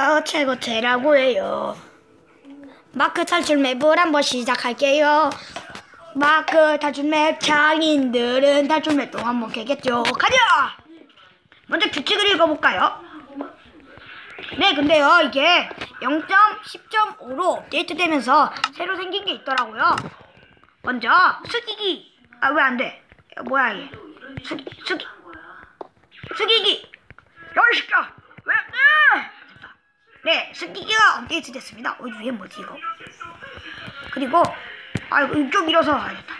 어, 최고 최라고 해요. 마크 탈출 맵을 한번 시작할게요. 마크 탈출 맵 장인들은 탈출 맵 동안 못 깨겠죠. 가자! 먼저 규칙을 읽어볼까요? 네, 근데요, 이게 0.10.5로 업데이트 되면서 새로 생긴 게 있더라고요. 먼저, 숙이기. 아, 왜 안 돼? 야, 뭐야, 이게. 숙이, 숙이. 숙이기. 열시켜! 네, 숙이기가 업데이트 됐습니다. 어, 위에 뭐지, 이거? 그리고, 아, 이거 좀 밀어서 알겠다.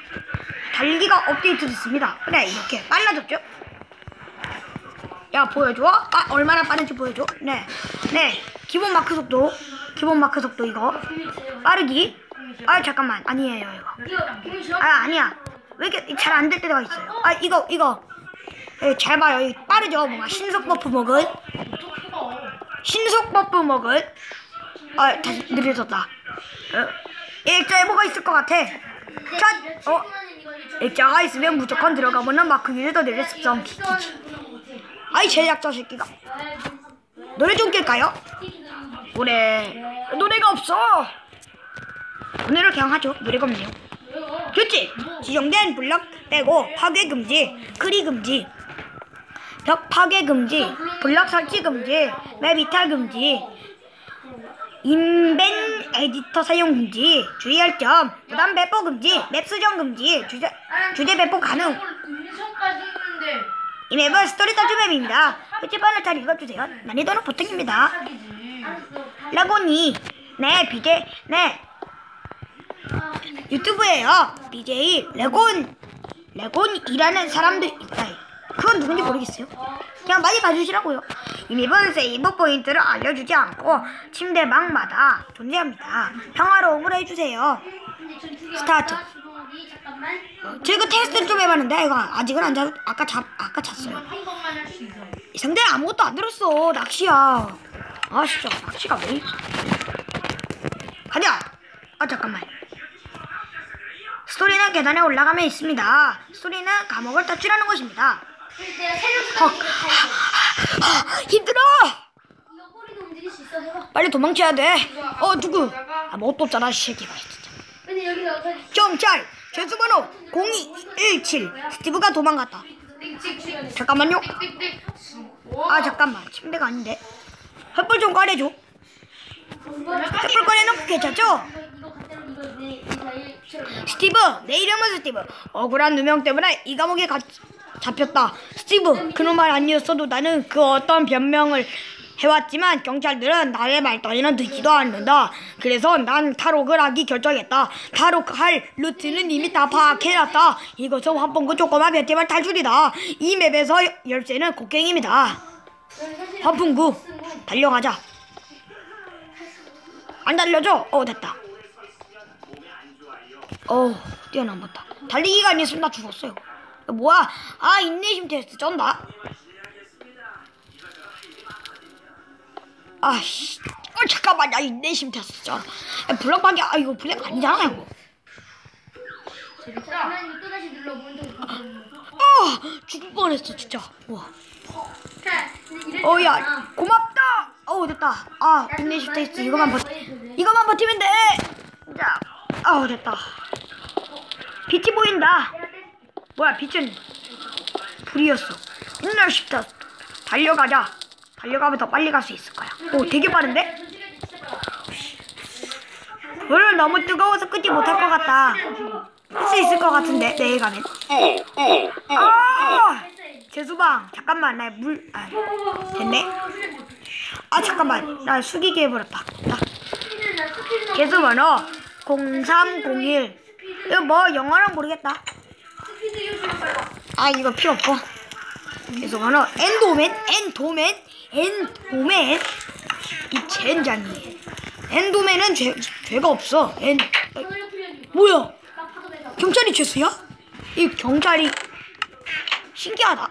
달리기가 업데이트 됐습니다. 그래, 이렇게 빨라졌죠? 야 보여줘? 아 얼마나 빠른지 보여줘? 네, 네 기본 마크 속도, 기본 마크 속도 이거 빠르기. 아 잠깐만 아니에요 이거. 아 아니야. 왜 이렇게 잘 안 될 때가 있어요? 아 이거 이거 예, 잘 봐요. 이 빠르죠? 뭔가 신속 버프 먹은 신속 버프 먹은 아 다시 느려졌다. 어, 일자에 뭐가 있을 것 같아. 자, 어? 일자가 있으면 무조건 들어가보는 마크 유저도 내릴 습성. 아이 제작자 새끼가. 노래 좀 낄까요? 노래. 노래가 없어. 노래를 그냥 하죠. 노래가 없네요. 규칙 지정된 블럭 빼고 파괴 금지 크리 금지 벽 파괴 금지 블럭 설치 금지 맵 이탈 금지 인벤 에디터 사용 금지 주의할 점 부담 배포 금지 맵 수정 금지 주제, 주제 배포 가능 이 맵은 스토리 탈출 맵입니다. 표지판을 잘 읽어주세요. 난이도는 보통입니다. 라고니, 네, BJ, 네, 유튜브에요. BJ 레곤, 레곤이라는 사람들 있다. 그건 누군지 모르겠어요. 그냥 많이 봐주시라고요. 이 맵은 세이브 포인트를 알려주지 않고 침대방마다 존재합니다. 평화로움을 해주세요. 스타트. 잠깐만. 제가 테스트를 좀 해봤는데 이거 아직은 안 잤, 아까 잡, 아까 잤어요. 상대 아무것도 안 들었어 낚시야 아 진짜 낚시가 왜 있어 가자 아 잠깐만 스토리는 계단에 올라가면 있습니다 스토리는 감옥을 탈출하는 것입니다 내가 새로 헉 아, 힘들어! 이거 꼬리도 움직일 수 있어. 해봐. 빨리 도망쳐야 돼 어 누구? 아무것도 없잖아 이 새끼가 진짜. 근데? 경찰 죄수번호 0217 스티브가 도망갔다. 잠깐만요. 아 잠깐만. 침대가 아닌데. 횃불 좀 꺼내줘. 횃불 꺼내놓고 괜찮죠? 스티브 내 이름은 스티브. 억울한 누명 때문에 이 감옥에 가, 잡혔다. 스티브 그놈 말 아니었어도 나는 그 어떤 변명을 해왔지만 경찰들은 나의 말따위는 듣지도 않는다. 그래서 난 탈옥을 하기 결정했다. 탈옥할 루트는 이미 다 파악해놨다. 이것은 환풍구 조그만 벽개발 탈출이다. 이 맵에서 열쇠는 곡괭입니다. 환풍구 달려가자. 안 달려줘? 어 됐다. 어우 뛰어넘었다. 달리기가 아니었으면 나 죽었어요 뭐야? 아 인내심 테스트 쩐다. 아씨 어 잠깐만 나 인내심 테스트 쩐 야, 블럭방이 아 이거 블랙 아니잖아 이거. 자, 또 다시. 어 죽을 뻔했어 진짜. 와. 자. 어야 고맙다. 어우 됐다. 아 인내심 테스트 이거만 버티 이거만 버티면 돼자 아우 됐다. 빛이 보인다 뭐야 빛은 불이었어. 인내심 테스트 달려가자. 달려가면 더 빨리 갈 수 있을 거야. 오 되게 빠른데? 물은 너무 뜨거워서 끄지 못할 것 같다. 할 수 있을 것 같은데 내일 가면. 아! 재수방 잠깐만 나 물 아, 됐네. 아 잠깐만 나 숙이게 해버렸다. 나 개수번호 0301 이거 뭐 영어는 모르겠다 아 이거 필요 없고 개수번호 엔도맨 엔도맨 엔도맨 이 젠장이 엔도맨은 죄, 죄가 없어 엔 어, 뭐야 경찰이 죄수야? 이 경찰이 신기하다.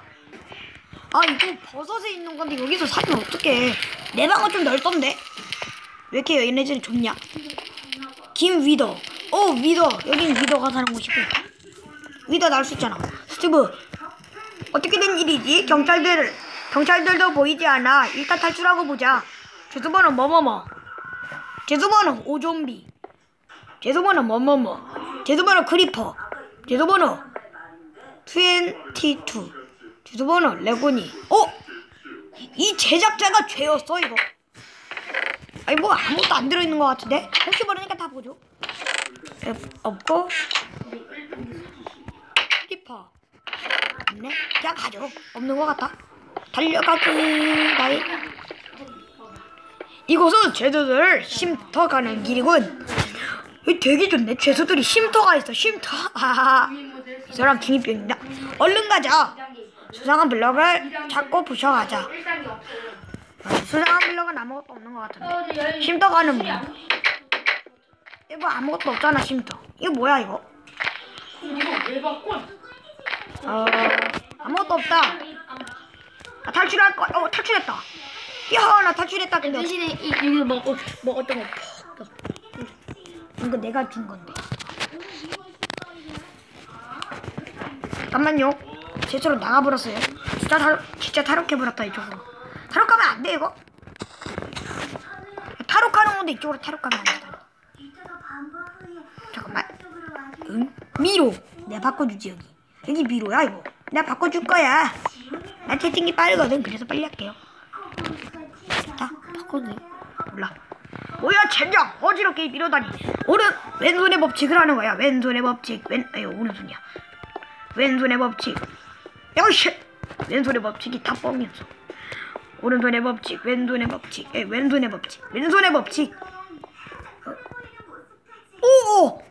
아 이거 버섯에 있는 건데 여기서 사면 어떡해? 내 방은 좀 넓던데. 왜 이렇게 얘네들이 좋냐? 김 위더. 어 위더. 여긴 위더가 사는 곳이고. 위더 나올 수 있잖아. 스티브. 어떻게 된 일이지? 경찰들 경찰들도 보이지 않아. 일단 탈출하고 보자. 죄수번호 뭐뭐뭐. 죄수번호 오좀비. 죄수번호 뭐뭐뭐. 죄수번호 크리퍼. 죄수번호 22. 죄수번호 레고니. 어? 이 제작자가 죄였어 이거. 아니 뭐 아무것도 안 들어있는 것 같은데? 혹시 모르니까 다 보죠. 에, 없고 크리퍼. 없네. 그냥 가죠. 없는 것 같다. 달려가기 나이. 이곳은 죄수들 쉼터 가는 길이군. 여기 되게 좋네. 죄수들이 쉼터가 있어. 쉼터. 하하. 이 사람 중이병이다. 얼른 가자. 수상한 블럭을 찾고 부셔가자. 수상한 블럭은 아무것도 없는 것 같은데. 어, 근데 여기 쉼터 가는 뭐? 이거 아무것도 없잖아 쉼터. 이거 뭐야 이거? 이거 왜 바꿔? 어 아무것도 없다. 아, 탈출할 거. 어 탈출했다. 야 나 탈출했다 근데. 대신에 이, 어, 뭐 어떤 거 퍽. 이거 내가 준 건데. 잠깐만요. 제처로 나가버렸어요. 진짜 탈, 진짜 탈옥해버렸다 이쪽으로. 탈옥하면 안 돼 이거. 탈옥하는 건데 이쪽으로 탈옥하면 안 된다. 잠깐만. 응? 미로. 내가 바꿔주지 여기. 여기 미로야 이거. 내가 바꿔줄 거야. 나 채팅이 빠르거든. 그래서 빨리 할게요. 자, 바꿔줘. 몰라. 뭐야 젠장. 어지럽게 밀어다니. 오른 왼손의 법칙을 하는 거야. 왼손의 법칙. 왼 아니 오른손이야. 왼손의 법칙. 야씨. 왼손의 법칙이 다 뻥이었어. 오른손의 법칙. 왼손의 법칙. 에 왼손의 법칙. 왼손의 법칙. 어. 오오.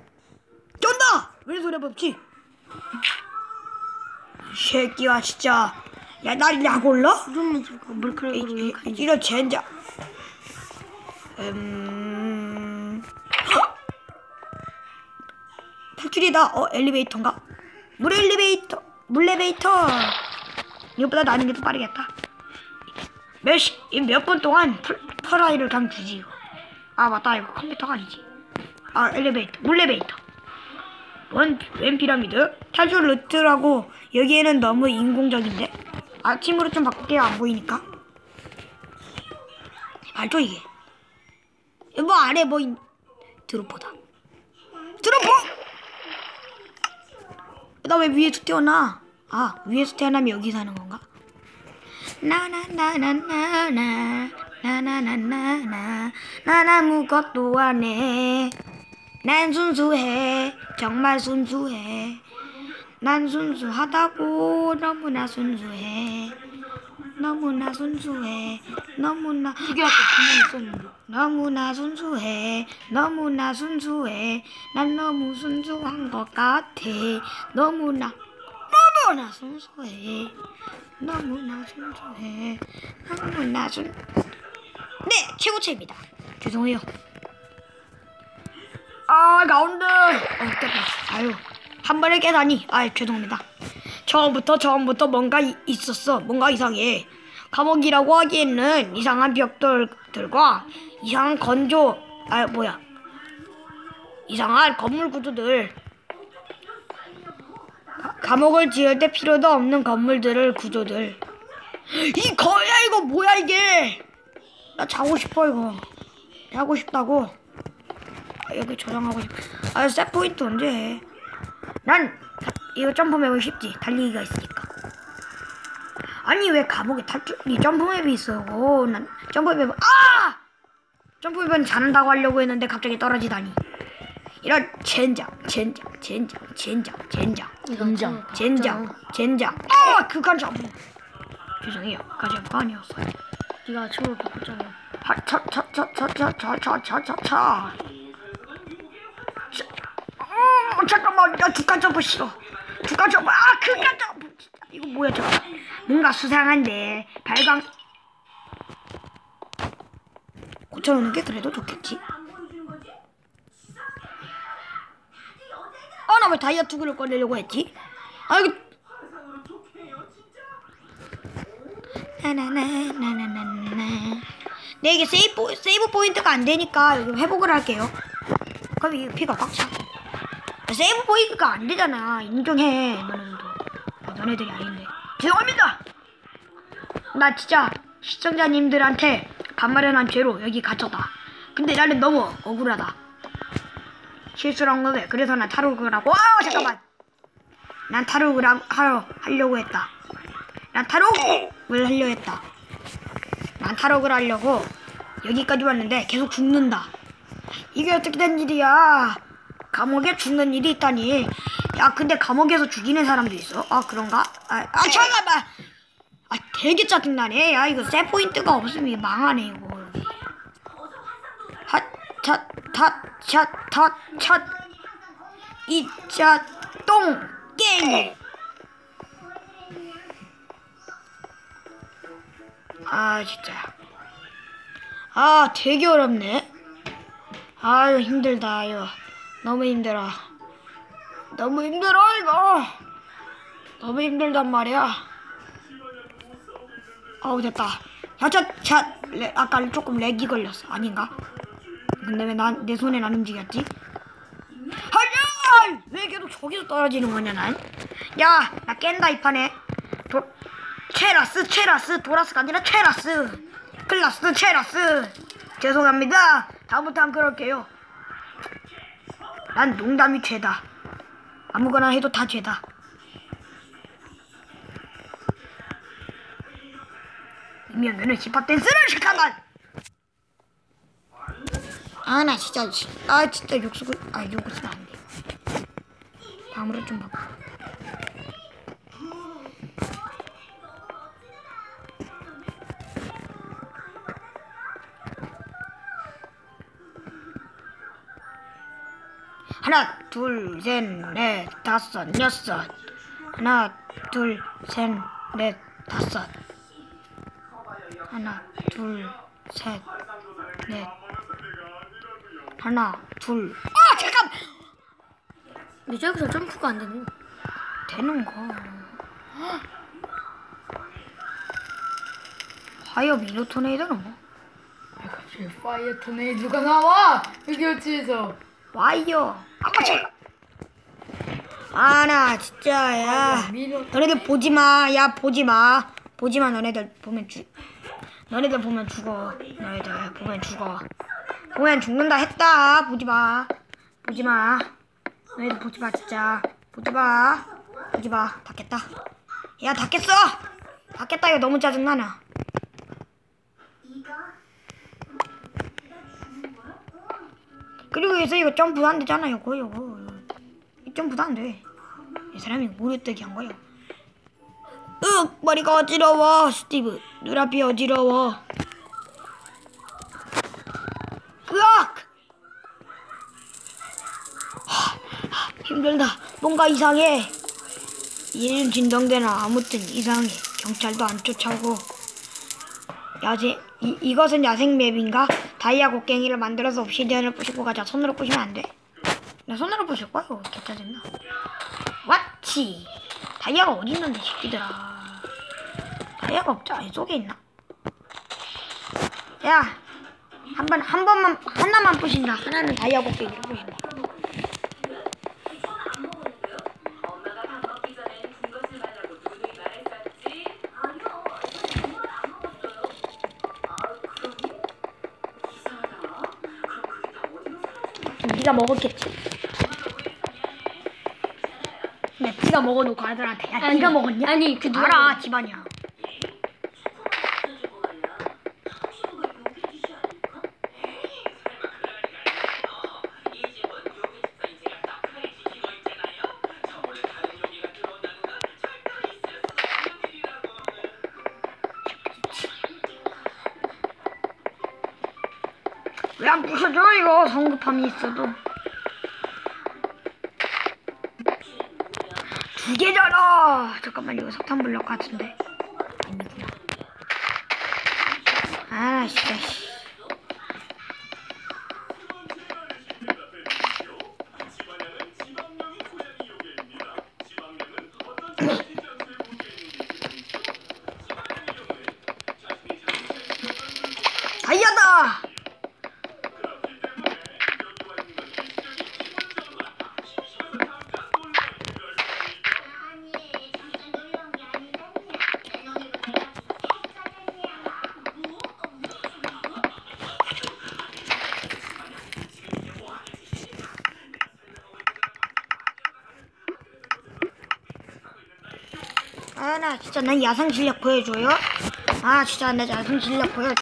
쩐다! 왼손의 법칙. 이 새끼야 진짜 야날 약올라? 이- 이런 젠장. 음. 헉! 탈출이다. 어 엘리베이터인가? 물 엘리베이터. 물 엘리베이터. 이것보다 나는 게 더 빠르겠다. 몇몇 분 동안 풀, 프라이를 그냥 주지 이거. 아 맞다 이거 컴퓨터가 아니지. 아 엘리베이터. 물 엘리베이터. 원, 웬 피라미드? 탈출 루트라고 여기에는 너무 인공적인데? 아침으로 좀 바꿀게요 안 보이니까 말죠 이게 뭐 아래 뭐 있... 드로퍼다 드로퍼! 나 왜 위에서 태어나? 아 위에서 태어나면 여기 사는 건가? 나나나나나나 나나나나나 난 아무것도 안해 난 순수해. 정말 순수해. 난 순수하다고 너무나 순수해. 너무나 순수해. 너무나 이게 아까 그냥 있었는데. 너무나 순수해. 너무나 순수해. 난 너무 순수한 것 같아. 너무나 너무나 순수해. 너무나 순수해. 너무나 순 네, 최고체입니다. 죄송해요. 아, 가운데. 어, 됐다. 아유, 한 번에 깨다니. 아, 죄송합니다. 처음부터 처음부터 뭔가 이- 있었어. 뭔가 이상해. 감옥이라고 하기에는 이상한 벽돌들과 이상한 건조, 아, 뭐야. 이상한 건물 구조들. 가- 감옥을 지을 때 필요도 없는 건물들을 구조들. 이 거야 이거 뭐야 이게? 나 자고 싶어 이거. 자고 싶다고. 아, 여기 저장하고 싶. 아, set 포인트 언제 해? 난 다- 이거 점프맵은 쉽지. 달리기가 있으니까. 아니 왜 감옥에 탈출? 이 점프 맵이 있어. 오, 난 점프 맵 아! 점프 맵은 잘한다고 하려고 했는데 갑자기 떨어지다니. 이런 젠장, 젠장, 젠장, 젠장, 젠장, 젠장. 젠장, 젠장. 아, 그간 점프. 죄송해요. 점프가 아니었어요. 네가 아침으로 바꿨잖아. 하, 차, 차, 차, 차, 차, 차, 차, 차, 차, 차. 자, 어, 잠깐만, 나 두칸 점프 싫어. 두칸 점프, 아, 그칸 점프. 이거 뭐야, 저거. 뭔가 수상한데. 발광. 고쳐놓는 게 그래도 좋겠지. 어, 나왜 다이아 투구를 꺼내려고 했지? 아, 여기. 나나나나나나나. 네, 이게 세이브, 세이브 포인트가 안 되니까 여기 회복을 할게요. 그럼 이 피가 꽉 차. 아, 세이브 포인트가 안 되잖아. 인정해, 너네들도. 아, 너네들이 아닌데. 죄송합니다! 나 진짜 시청자님들한테 반마련한 죄로 여기 갇혔다. 근데 나는 너무 억울하다. 실수를 한 거네. 그래서 난 탈옥을 하고, 와 잠깐만. 난 탈옥을 하, 하려, 하려고 했다. 난 탈옥을 하려 했다. 난 탈옥을 하려고 여기까지 왔는데 계속 죽는다. 이게 어떻게 된 일이야? 감옥에 죽는 일이 있다니. 야, 근데 감옥에서 죽이는 사람도 있어. 아, 그런가? 아, 아 잠깐만. 아, 되게 짜증나네. 야, 이거 세 포인트가 없으면 망하네, 이거. 핫, 차, 타, 차, 타, 차. 이, 차, 똥, 깽. 아, 진짜. 아, 되게 어렵네. 아유, 힘들다, 이거. 너무 힘들어. 너무 힘들어, 이거. 너무 힘들단 말이야. 어우, 됐다. 야, 차, 차, 레, 아까 조금 렉이 걸렸어. 아닌가? 근데 왜 난, 내 손엔 안 움직였지? 하야! 왜 계속 저기서 떨어지는 거냐, 난? 야, 나 깬다, 이 판에. 도, 체라스, 체라스, 도라스가 아니라 체라스. 클라스, 체라스. 죄송합니다. 다음부터 안 그럴게요. 난 농담이 죄다. 아무거나 해도 다 죄다. 이면은 힙합 댄스를 잠깐만. 아나 진짜 씨. 아 진짜 욕쓰고 아 욕을 쓰면 안 돼. 다음으로 좀 봐. 하나 둘 셋 넷 다섯 여섯. 하나 둘 셋 넷 다섯. 하나 둘 셋 넷. 하나 둘아 잠깐! 근데 저기서 점프가 안 되는 거. 되는 거. 화이어 미노 토네이도는 뭐? 갑자기 파이어 토네이도가 나와! 흑열지에서 와이어 아까 아나 진짜 야 너네들 보지 마. 야, 보지 마. 보지 마. 너네들 보면 죽. 너네들 보면 죽어. 너네들 보면 죽어. 보면 죽는다 했다. 보지 마. 보지 마. 너네들 보지 마, 진짜. 보지 마. 보지 마. 닫겠다. 야, 닫겠어. 닫겠다. 이거 너무 짜증나나. 그리고 여기서 이거 점프도 안 되잖아요. 이거, 이거. 이 점프도 안 돼. 이 사람이 무릎뜨기 한 거야. 으 머리가 어지러워. 스티브 눈앞이 어지러워. 으악! 힘들다. 뭔가 이상해. 일은 진동되나? 아무튼 이상해. 경찰도 안 쫓아오고. 야생 이, 이것은 야생 맵인가 다이아 곡괭이를 만들어서 옵시디언을 부시고 가자. 손으로 부시면 안 돼? 나 손으로 부실 거야. 이거 개 짜증나? 왓치! 다이아가 어디 있는데 새끼들아. 다이아가 없잖아 이 속에 있나? 야 한 번 한 번만 하나만 부신다. 하나는 다이아 곡괭이를 부신다 네가 먹었겠지. 네, 네가 먹어놓고 아들한테 야 네가 먹었냐? 아니 그 누가 알아 집안이야 이거 성급함이 있어도. 두 개잖아! 잠깐만 이거 석탄 블럭 같은데. 아 진짜 씨. 진짜 난 야상 실력 보여줘요. 아 진짜 내 야상 실력 보여